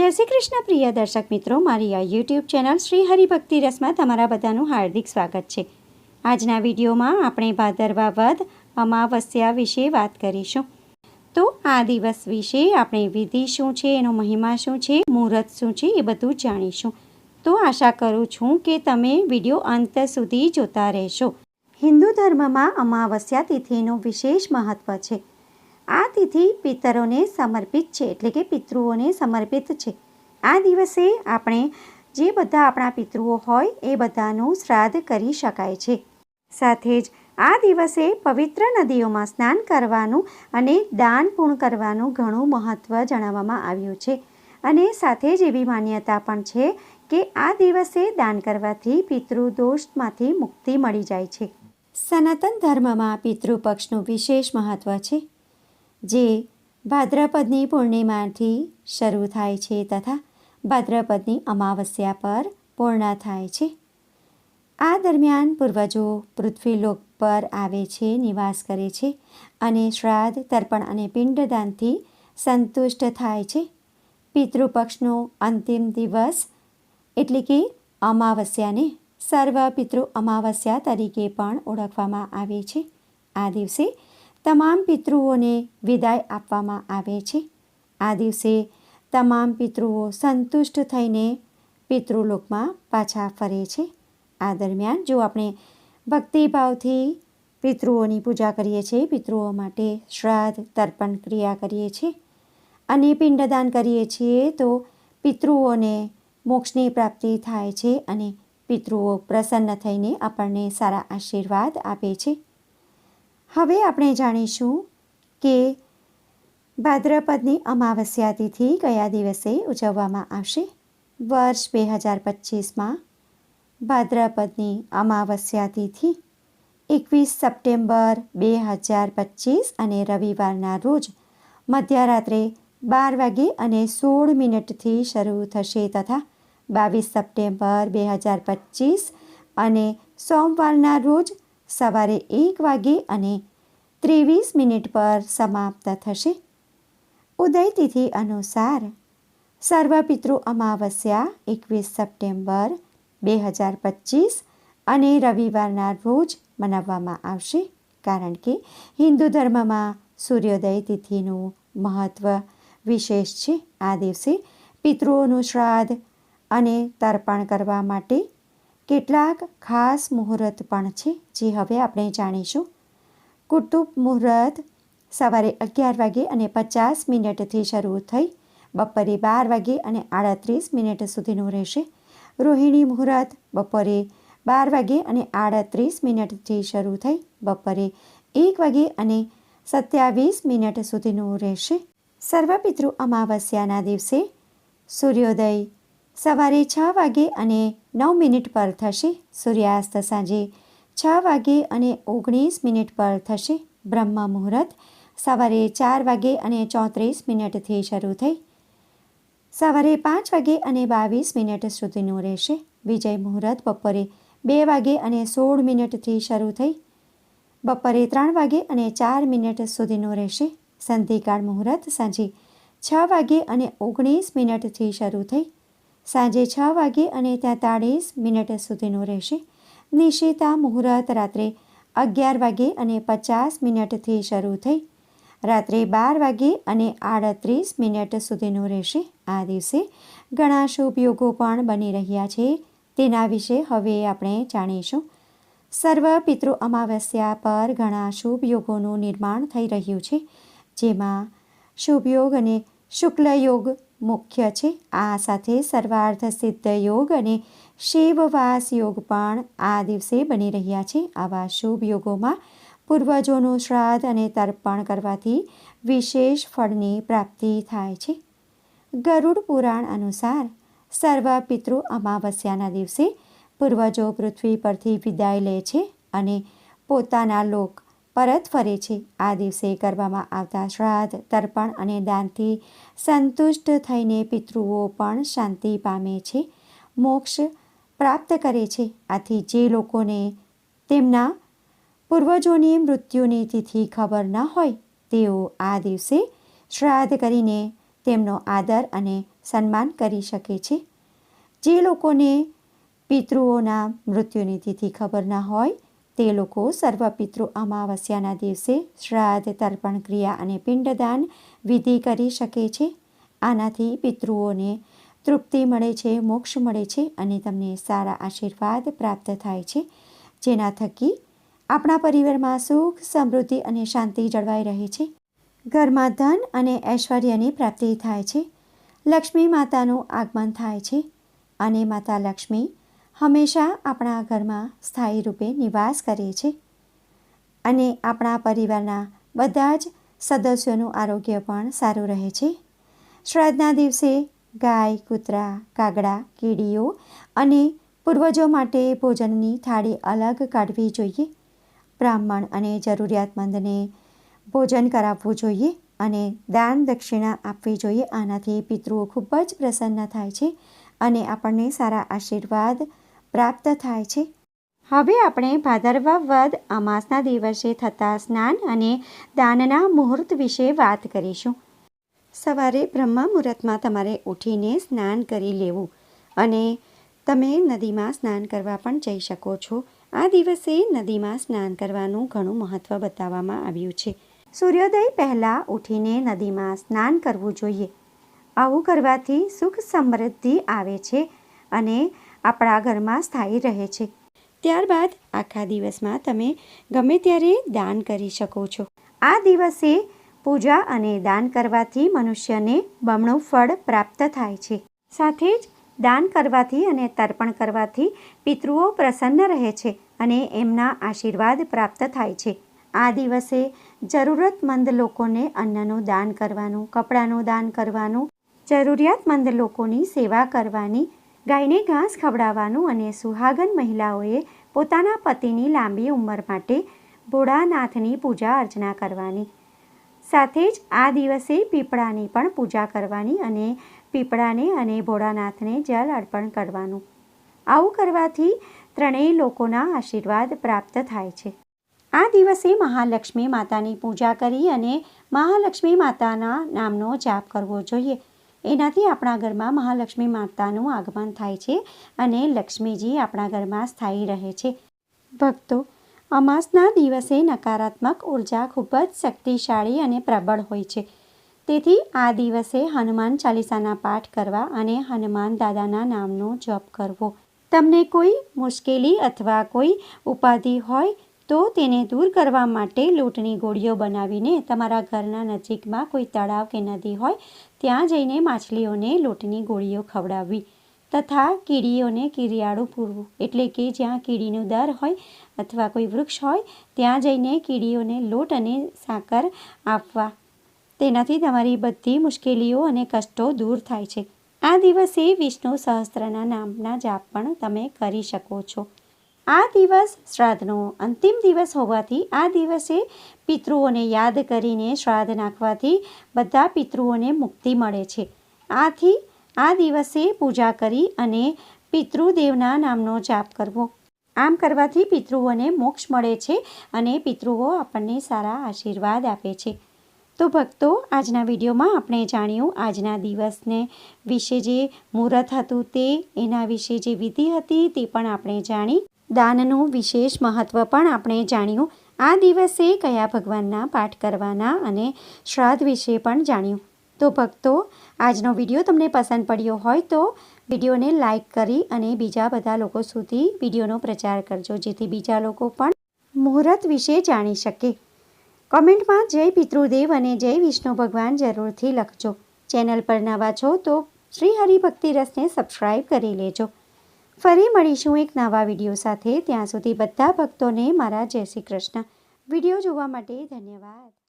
જય શ્રી કૃષ્ણ, પ્રિય દર્શક મિત્રો. મારી આ યુટ્યુબ ચેનલ શ્રી હરિભક્તિ રસમાં તમારા બધાનું હાર્દિક સ્વાગત છે. આજના વિડીયોમાં આપણે ભાદરવા વધ અમાવસ્યા વિશે વાત કરીશું. તો આ દિવસ વિશે આપણે વિધિ શું છે, એનો મહિમા શું છે, મુહૂર્ત શું છે, એ બધું જાણીશું. તો આશા કરું છું કે તમે વીડિયો અંત સુધી જોતા રહેશો. હિન્દુ ધર્મમાં અમાવસ્યા તિથિનું વિશેષ મહત્ત્વ છે. આ તિથિ પિતરોને સમર્પિત છે, એટલે કે પિતૃઓને સમર્પિત છે. આ દિવસે આપણે જે બધા આપણા પિતૃઓ હોય એ બધાનું શ્રાદ્ધ કરી શકાય છે. સાથે જ આ દિવસે પવિત્ર નદીઓમાં સ્નાન કરવાનું અને દાન પૂર્ણ કરવાનું ઘણું મહત્ત્વ જણાવવામાં આવ્યું છે. અને સાથે જ એવી માન્યતા પણ છે કે આ દિવસે દાન કરવાથી પિતૃદોષમાંથી મુક્તિ મળી જાય છે. સનાતન ધર્મમાં પિતૃપક્ષનું વિશેષ મહત્ત્વ છે. જે ભાદ્રપદની પૂર્ણિમાથી શરૂ થાય છે તથા ભાદ્રપદની અમાવસ્યા પર પૂર્ણ થાય છે. આ દરમિયાન પૂર્વજો પૃથ્વીલોક પર આવે છે, નિવાસ કરે છે અને શ્રાદ્ધ, તર્પણ અને પિંડદાનથી સંતુષ્ટ થાય છે. પિતૃપક્ષનો અંતિમ દિવસ એટલે કે અમાવસ્યાને સર્વ પિતૃ અમાવસ્યા તરીકે પણ ઓળખવામાં આવે છે. આ દિવસે તમામ પિતૃઓને વિદાય આપવામાં આવે છે. આ દિવસે તમામ પિતૃઓ સંતુષ્ટ થઈને પિતૃલોકમાં પાછા ફરે છે. આ દરમિયાન જો આપણે ભક્તિભાવથી પિતૃઓની પૂજા કરીએ છીએ, પિતૃઓ માટે શ્રાદ્ધ, તર્પણ ક્રિયા કરીએ છીએ અને પિંડદાન કરીએ છીએ, તો પિતૃઓને મોક્ષની પ્રાપ્તિ થાય છે અને પિતૃઓ પ્રસન્ન થઈને આપણને સારા આશીર્વાદ આપે છે. હવે આપણે જાણીશું કે ભાદ્રપદની અમાવસ્યા તિથિ કયા દિવસે ઉજવવામાં આવશે? વર્ષ બે હજાર પચીસમાં ભાદ્રપદની અમાવસ્યા તિથિ એકવીસ સપ્ટેમ્બર બે હજાર પચીસ અને રવિવારના રોજ મધ્યરાત્રે બાર વાગે અને સોળ મિનિટથી શરૂ થશે તથા બાવીસ સપ્ટેમ્બર બે હજાર પચીસ અને સોમવારના રોજ સવારે એક વાગે અને ત્રેવીસ મિનિટ પર સમાપ્ત થશે. ઉદય તિથિ અનુસાર સર્વપિતૃ અમાવસ્યા એકવીસ સપ્ટેમ્બર બે હજાર પચીસ અને રવિવારના રોજ મનાવવામાં આવશે. કારણ કે હિન્દુ ધર્મમાં સૂર્યોદય તિથિનું મહત્ત્વ વિશેષ છે. આ દિવસે પિતૃઓનું શ્રાદ્ધ અને તર્પણ કરવા માટે કેટલાક ખાસ મુહૂર્ત પણ છે, જે હવે આપણે જાણીશું. કુટુંબ મુહૂર્ત સવારે અગિયાર વાગે અને પચાસ મિનિટથી શરૂ થઈ, બપોરે બાર વાગે અને આડત્રીસ મિનિટ સુધીનું રહેશે. રોહિણી મુહૂર્ત બપોરે બાર વાગે અને આડત્રીસ મિનિટથી શરૂ થઈ, બપોરે એક વાગે અને સત્યાવીસ મિનિટ સુધીનું રહેશે. સર્વપિતૃ અમાવસ્યાના દિવસે સૂર્યોદય સવારે છ વાગે અને નવ મિનિટ પર થશે સૂર્યાસ્ત સાંજે છ વાગે અને ઓગણીસ મિનિટ પર થશે બ્રહ્મ મુહૂર્ત. સવારે ચાર વાગે અને ચોત્રીસ મિનિટથી શરૂ થઈ. સવારે પાંચ વાગે અને બાવીસ મિનિટ સુધીનું રહેશે. વિજય મુહૂર્ત બપોરે બે વાગે અને સોળ મિનિટથી શરૂ થઈ. બપોરે ત્રણ વાગે અને ચાર મિનિટ સુધીનું રહેશે. સંધિકાળ મુહૂર્ત સાંજે છ વાગે અને ઓગણીસ મિનિટથી શરૂ થઈ. સાંજે છ વાગે અને તેતાળીસ મિનિટ સુધીનું રહેશે. નિશિતા મુહૂર્ત રાત્રે અગિયાર વાગે અને પચાસ મિનિટથી શરૂ થઈ. રાત્રે બાર વાગે અને આડત્રીસ મિનિટ સુધીનું રહેશે. આ દિવસે ઘણા શુભ યોગો પણ બની રહ્યા છે. તેના વિશે હવે આપણે જાણીશું. સર્વ પિતૃ અમાવસ્યા પર ઘણા શુભ યોગોનું નિર્માણ થઈ રહ્યું છે. જેમાં શુભ યોગ અને શુક્લ યોગ મુખ્ય છે. આ સાથે સર્વાર્થ સિદ્ધ યોગ અને શિવવાસ યોગ પણ આ દિવસે બની રહ્યા છે. આવા શુભ યોગોમાં પૂર્વજોનું શ્રાદ્ધ અને તર્પણ કરવાથી વિશેષ ફળની પ્રાપ્તિ થાય છે. ગરુડ પુરાણ અનુસાર, સર્વ પિતૃ અમાવસ્યાના દિવસે પૂર્વજો પૃથ્વી પરથી વિદાય લે છે અને પોતાના લોક પરત ફરે છે. આ દિવસે કરવામાં આવતા શ્રાદ્ધ, તર્પણ અને દાનથી સંતુષ્ટ થઈને પિતૃઓ પણ શાંતિ પામે છે. મોક્ષ પ્રાપ્ત કરે છે. આથી જે લોકોને તેમના પૂર્વજોની મૃત્યુની તિથિ ખબર ન હોય, તેઓ આ દિવસે શ્રાદ્ધ કરીને તેમનો આદર અને સન્માન કરી શકે છે. જે લોકોને પિતૃઓના મૃત્યુની તિથિ ખબર ન હોય તે લોકો સર્વ પિતૃ અમાવસ્યાના દિવસે શ્રાદ્ધ, તર્પણ, ક્રિયા અને પિંડદાન વિધિ કરી શકે છે. આનાથી પિતૃઓને તૃપ્તિ મળે છે, મોક્ષ મળે છે અને તમને સારા આશીર્વાદ પ્રાપ્ત થાય છે. જેના થકી આપણા પરિવારમાં સુખ, સમૃદ્ધિ અને શાંતિ જળવાઈ રહે છે. ઘરમાં ધન અને ઐશ્વર્યની પ્રાપ્તિ થાય છે. લક્ષ્મી માતાનું આગમન થાય છે અને માતા લક્ષ્મી હંમેશા આપણા ઘરમાં સ્થાયી રૂપે નિવાસ કરે છે અને આપણા પરિવારના બધા જ સદસ્યોનું આરોગ્ય પણ સારું રહે છે. શ્રાદ્ધના દિવસે ગાય, કૂતરા, કાગડા, કીડીઓ અને પૂર્વજો માટે ભોજનની થાળી અલગ કાઢવી જોઈએ. બ્રાહ્મણ અને જરૂરિયાતમંદને ભોજન કરાવવું જોઈએ અને દાન દક્ષિણા આપવી જોઈએ. આનાથી પિતૃઓ ખૂબ જ પ્રસન્ન થાય છે અને આપણને સારા આશીર્વાદ પ્રાપ્ત થાય છે. હવે આપણે ભાદરવા વદ અમાસના દિવસે થતા સ્નાન અને દાનના મુહૂર્ત વિશે વાત કરીશું. સવારે બ્રહ્મા મુહૂર્તમાં તમારે ઉઠીને સ્નાન કરી લેવું અને તમે નદીમાં સ્નાન કરવા પણ જઈ શકો છો. આ દિવસે નદીમાં સ્નાન કરવાનું ઘણું મહત્ત્વ બતાવવામાં આવ્યું છે. સૂર્યોદય પહેલાં ઉઠીને નદીમાં સ્નાન કરવું જોઈએ. આવું કરવાથી સુખ સમૃદ્ધિ આવે છે અને આપણા ઘરમાં સ્થાયી રહે છે. ત્યારબાદ આખા દિવસમાં તમે ગમે ત્યારે દાન કરી શકો છો. આ દિવસે પૂજા અને દાન કરવાથી મનુષ્યને બમણું ફળ પ્રાપ્ત થાય છે. સાથે જ દાન કરવાથી અને તર્પણ કરવાથી પિતૃઓ પ્રસન્ન રહે છે અને એમના આશીર્વાદ પ્રાપ્ત થાય છે. આ દિવસે જરૂરતમંદ લોકોને અન્નનું દાન કરવાનું, કપડાનું દાન કરવાનું, જરૂરિયાતમંદ લોકોની સેવા કરવાની ગાયને ઘાસ ખવડાવવાનું અને સુહાગન મહિલાઓએ પોતાના પતિની લાંબી ઉંમર માટે ભોળાનાથની પૂજા અર્ચના કરવાની. સાથે જ આ દિવસે પીપળાની પણ પૂજા કરવાની અને પીપળાને અને ભોળાનાથને જલ અર્પણ કરવાનું. આવું કરવાથી ત્રણેય લોકોના આશીર્વાદ પ્રાપ્ત થાય છે. આ દિવસે મહાલક્ષ્મી માતાની પૂજા કરી અને મહાલક્ષ્મી માતાના નામનો જાપ કરવો જોઈએ. એનાથી આપણા ઘરમાં મહાલક્ષ્મી માતાનું આગમન થાય છે અને લક્ષ્મીજી આપણા ઘરમાં સ્થાયી રહે છે. ભક્તો, અમાસના દિવસે નકારાત્મક ઊર્જા ખૂબ જ શક્તિશાળી અને પ્રબળ હોય છે. તેથી આ દિવસે હનુમાન ચાલીસાના પાઠ કરવા અને હનુમાન દાદાના નામનો જપ કરવો. તમને કોઈ મુશ્કેલી અથવા કોઈ ઉપાધિ હોય તો તેને દૂર કરવા માટે લોટની ગોળીઓ બનાવીને તમારા ઘરના નજીકમાં કોઈ તળાવ કે નદી હોય, ત્યાં જઈને માછલીઓને લોટની ગોળીઓ ખવડાવવી તથા કીડીઓને કીડિયાળું પૂરવું. એટલે કે જ્યાં કીડીનું દર હોય અથવા કોઈ વૃક્ષ હોય, ત્યાં જઈને કીડીઓને લોટ અને સાકર આપવા. તેનાથી તમારી બધી મુશ્કેલીઓ અને કષ્ટો દૂર થાય છે. આ દિવસે વિષ્ણુ સહસ્ત્રના નામના જાપ પણ તમે કરી શકો છો. આ દિવસ શ્રાદ્ધનો અંતિમ દિવસ હોવાથી આ દિવસે પિતૃઓને યાદ કરીને શ્રાદ્ધ નાખવાથી બધા પિતૃઓને મુક્તિ મળે છે. આથી આ દિવસે પૂજા કરી અને પિતૃદેવના નામનો જાપ કરવો. આમ કરવાથી પિતૃઓને મોક્ષ મળે છે અને પિતૃઓ આપણને સારા આશીર્વાદ આપે છે. તો ભક્તો, આજના વિડીયોમાં આપણે જાણ્યું આજના દિવસને વિશે જે મુહૂર્ત હતું તે, એના વિશે જે વિધિ હતી તે પણ આપણે જાણી દાનનું વિશેષ મહત્ત્વ પણ આપણે જાણ્યું. આ દિવસે કયા ભગવાનના પાઠ કરવાના અને શ્રાદ્ધ વિશે પણ જાણ્યું. તો ભક્તો, આજનો વીડિયો તમને પસંદ પડ્યો હોય તો વિડીયોને લાઇક કરી અને બીજા બધા લોકો સુધી વિડીયોનો પ્રચાર કરજો, જેથી બીજા લોકો પણ મુહૂર્ત વિશે જાણી શકે. કોમેન્ટમાં જય પિતૃદેવ અને જય વિષ્ણુ ભગવાન જરૂરથી લખજો. ચેનલ પર નવા છો તો શ્રી હરિભક્તિ રસને સબસ્ક્રાઈબ કરી લેજો. ફરી મળીશું એક નવા વીડિયો સાથે. ત્યાં સુધી બધા ભક્તોને મારા જય શ્રી કૃષ્ણ. વીડિયો જોવા માટે ધન્યવાદ.